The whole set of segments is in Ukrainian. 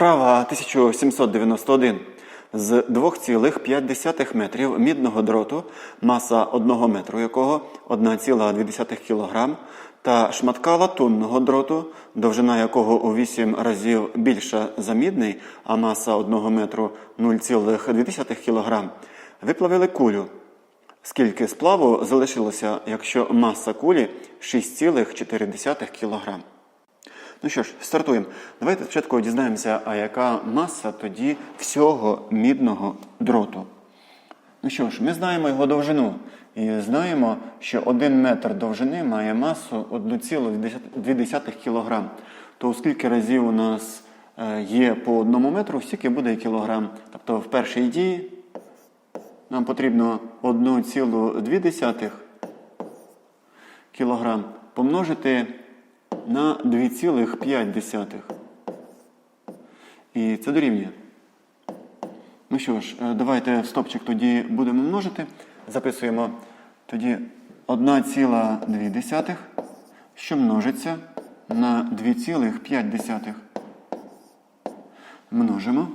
Вправа 1791. З 2,5 метрів мідного дроту, маса 1 метру якого 1,2 кг, та шматка латунного дроту, довжина якого у 8 разів більша за мідний, а маса 1 метру 0,2 кг, виплавили кулю. Скільки сплаву залишилося, якщо маса кулі 6,4 кг? Ну що ж, стартуємо. Давайте спочатку дізнаємося, а яка маса тоді всього мідного дроту. Ну що ж, ми знаємо його довжину. І знаємо, що 1 метр довжини має масу 1,2 кг. То скільки разів у нас е, є по 1 метру, стільки буде кілограм. Тобто в першій дії нам потрібно 1,2 кг помножити на 2,5. І це дорівнює. Ну що ж, е, давайте стопчик тоді будемо множити. Записуємо тоді 1,2, що множиться на 2,5. Множимо.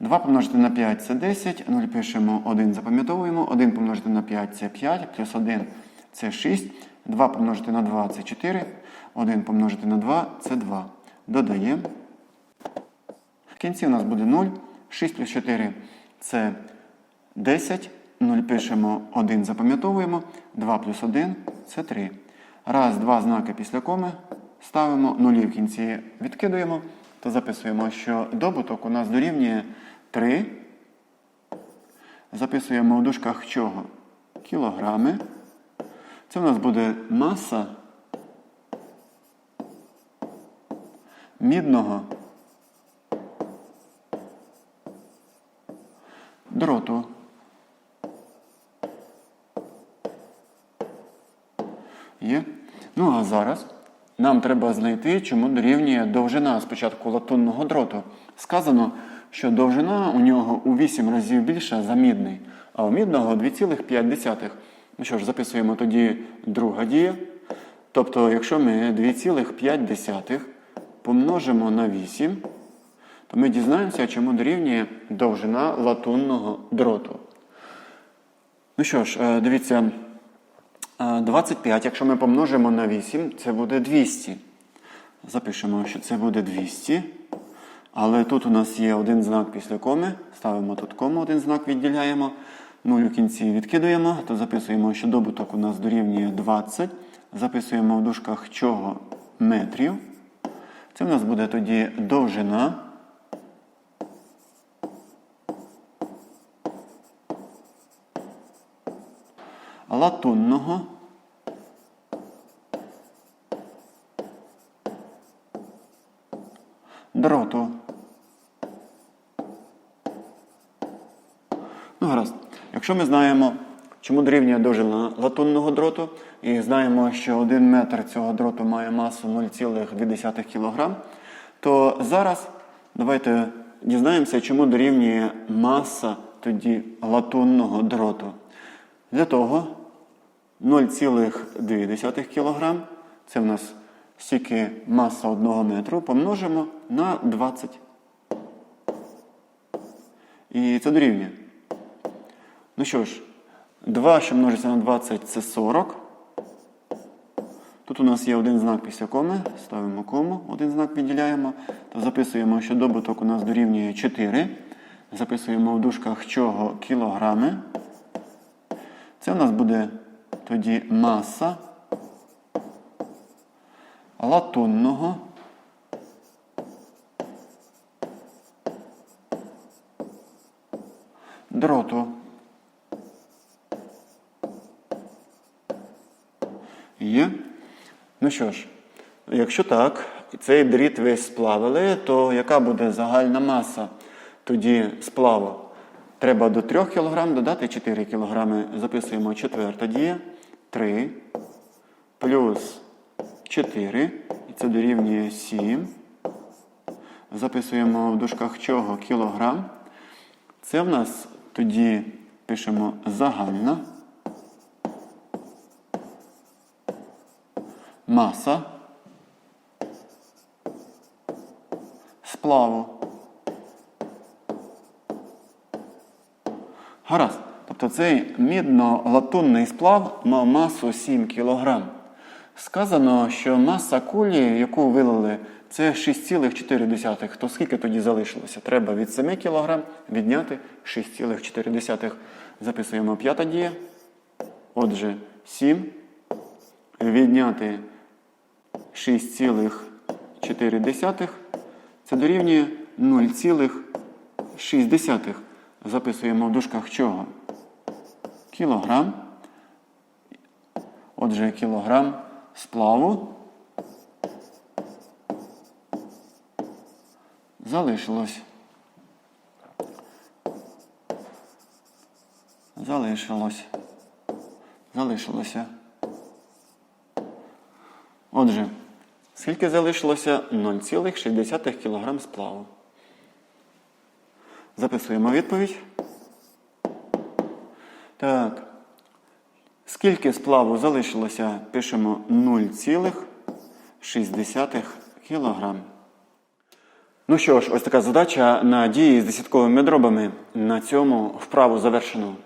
2 помножити на 5 це 10, 0 пишемо 1, запам'ятовуємо. 1 помножити на 5 це 5, плюс 1 це 6. 2 помножити на 2 це 4. 1 помножити на 2 це 2. Додаємо. В кінці у нас буде 0. 6 плюс 4 це 10. 0 пишемо 1, запам'ятовуємо. 2 плюс 1 це 3. Раз, два знаки після коми. Ставимо нулі в кінці відкидуємо. То записуємо, що добуток у нас дорівнює 3. Записуємо в дужках чого? Кілограми. Це у нас буде маса мідного дроту. Є. Ну а зараз нам треба знайти, чому дорівнює довжина спочатку латунного дроту. Сказано, що довжина у нього у 8 разів більша за мідний, а у мідного 2,5. Ну що ж, записуємо тоді друга дія. Тобто, якщо ми 2,5 помножимо на 8, то ми дізнаємося, чому дорівнює довжина латунного дроту. Ну що ж, е, дивіться, е, 25, якщо ми помножимо на 8, це буде 200. Запишемо, що це буде 200. Але тут у нас є один знак після коми. Ставимо тут кому, один знак відділяємо. 0 у кінці відкидуємо, то записуємо, що добуток у нас дорівнює 20. Записуємо в дужках чого метрів. Це в нас буде тоді довжина. Латунного дроту. Ну, гаразд. Якщо ми знаємо, чому дорівнює довжина латунного дроту, і знаємо, що 1 метр цього дроту має масу 0,2 кг, то зараз давайте дізнаємося, чому дорівнює маса тоді латунного дроту. Для того 0,2 кг, це в нас стільки маса 1 метру, помножимо на 20. І це дорівнює. Ну що ж, 2, що множиться на 20, це 40. Тут у нас є один знак після коми. Ставимо кому, один знак відділяємо. То записуємо, що добуток у нас дорівнює 4. Записуємо в дужках чого кілограми. Це у нас буде тоді маса латунного дроту. Є. Ну що ж, якщо так, цей дріт весь сплавили, то яка буде загальна маса тоді сплаву? Треба до 3 кг додати 4 кг. Записуємо четверта дія. 3 плюс 4. І це дорівнює 7. Записуємо в дужках чого кілограм. Це в нас тоді пишемо загальна. Маса сплаву. Гаразд. Тобто цей мідно-латунний сплав мав масу 7 кг. Сказано, що маса кулі, яку вилили, це 6,4. То скільки тоді залишилося? Треба від 7 кг відняти 6,4. Записуємо п'ята дія. Отже, 7 відняти 6,4. Це дорівнює 0,6. Записуємо в дужках чого? Кілограм. Отже, кілограм сплаву залишилось. Залишилось. Залишилося. Отже, скільки залишилося? 0,6 кг сплаву. Записуємо відповідь. Так. Скільки сплаву залишилося? Пишемо 0,6 кг. Ну що ж, ось така задача на дії з десятковими дробами. На цьому вправу завершено.